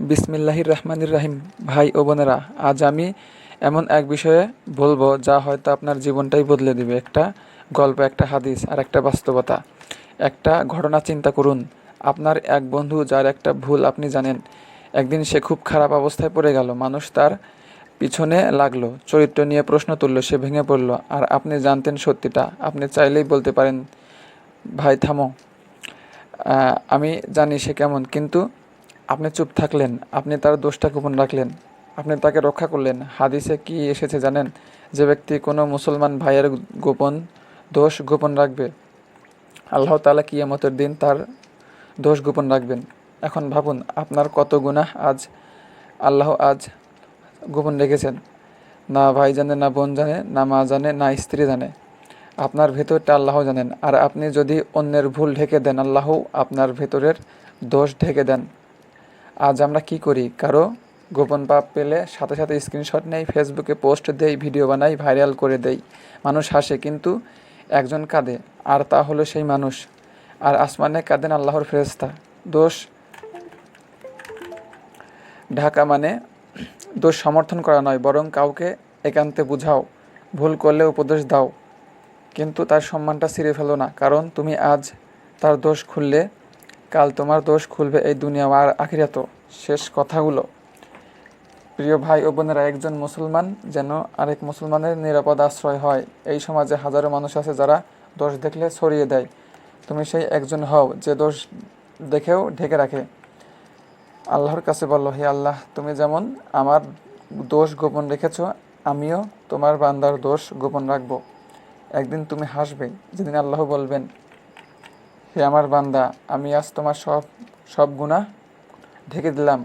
বিসমিল্লাহির রহমানির রাহিম। ভাই ও বোনেরা, আজ আমি এমন এক বিষয়ে বলব যা হয়তো আপনার জীবনটাই বদলে দিবে। একটা গল্প, একটা হাদিস আর একটা বাস্তবতা। একটা ঘটনা চিন্তা করুন। আপনার এক বন্ধু যার একটা ভুল আপনি জানেন। একদিন সে খুব খারাপ অবস্থায় পড়ে গেল। মানুষ তার পিছনে লাগল। চরিত্র নিয়ে প্রশ্ন তুললো। সে ভেঙে পড়ল। আর আপনি জানতেন সত্যিটা। আপনি চাইলেই বলতে পারেন, ভাই, থামো। আমি জানি সে কেমন। কিন্তু আপনি চুপ থাকলেন, আপনি তার দোষটা গোপন রাখলেন, আপনি তাকে রক্ষা করলেন। হাদিসে কি এসেছে জানেন? যে ব্যক্তি কোনো মুসলমান ভাইয়ের গোপন দোষ গোপন রাখবে, আল্লাহ তাআলা কিয়ামতের দিন তার দোষ গোপন রাখবেন। এখন ভাবুন, আপনার কত গুনাহ আজ আল্লাহ আজ গোপন রেখেছেন? না ভাই জানে, না বোন জানে, না মা জানে, না স্ত্রী জানে। আপনার ভেতরটা আল্লাহ জানেন। আর আপনি যদি অন্যের ভুল ঢেকে দেন, আল্লাহ আপনার ভেতরের দোষ ঢেকে দেন। আজ আমরা কি করি? কারও গোপন পাপ পেলে সাথে সাথে স্ক্রিনশট নেই ফেসবুকে পোস্ট দেই ভিডিও বানাই ভাইরাল করে দেই। মানুষ হাসে কিন্তু একজন কাঁদে, আর তা হলো সেই মানুষ। আর আসমানে কাঁদেন আল্লাহর ফেরেস্তা দোষ ঢাকা মানে দোষ সমর্থন করা নয়, বরং কাউকে একান্তে বুঝাও, ভুল করলে উপদেশ দাও। কিন্তু তার সম্মানটা ছিঁড়ে ফেলো না, কারণ তুমি আজ তার দোষ খুললে কাল তোমার দোষ খুলবে এই দুনিয়া আর আখিরাত শেষ কথাগুলো। প্রিয় ভাই ও বোনেরা, একজন মুসলমান যেন আরেক মুসলমানের নিরাপদ আশ্রয় হয়। এই সমাজে হাজারো মানুষ আছে যারা দোষ দেখলে ছড়িয়ে দেয়। তুমি সেই একজন হও যে দোষ দেখেও ঢেকে রাখে। আল্লাহর কাছে বলল, হে আল্লাহ, তুমি যেমন আমার দোষ গোপন রেখেছ, আমিও তোমার বান্দার দোষ গোপন রাখব। একদিন তুমি হাসবে, যেদিন আল্লাহ বলবেন হে আমার বান্দা আমি আজ তোমার সব সব গুণা ঢেকে দিলাম।